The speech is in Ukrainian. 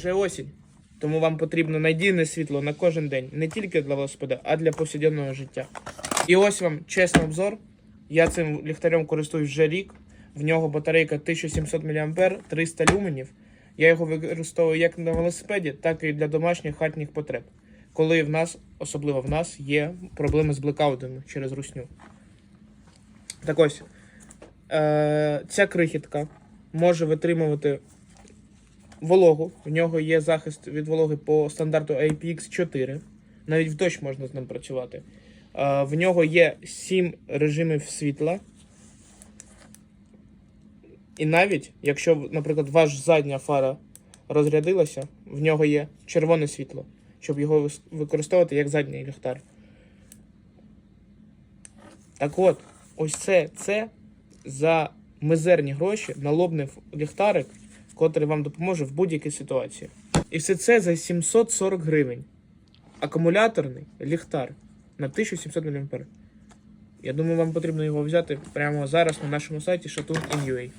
Вже осінь. Тому вам потрібно надійне світло на кожен день, не тільки для велосипеда, а для повсякденного життя. І ось вам чесний обзор. Я цим ліхтарем користуюсь вже рік. В нього батарейка 1700 мА, 300 люменів. Я його використовую як на велосипеді, так і для домашніх хатніх потреб. Коли в нас, особливо в нас, є проблеми з блекаутами через русню. Так ось, е- ця крихітка може витримувати вологу. В нього є захист від вологи по стандарту IPX4. Навіть в дощ можна з ним працювати. В нього є 7 режимів світла. І навіть, якщо, наприклад, ваш задня фара розрядилася, в нього є червоне світло, щоб його використовувати як задній ліхтар. Так от, ось це, це за мизерні гроші налобний ліхтарик, котрий вам допоможе в будь-якій ситуації. І все це за 740 гривень. Акумуляторний ліхтар на 1700 мА. Я думаю, вам потрібно його взяти прямо зараз на нашому сайті Shatoon.in.ua.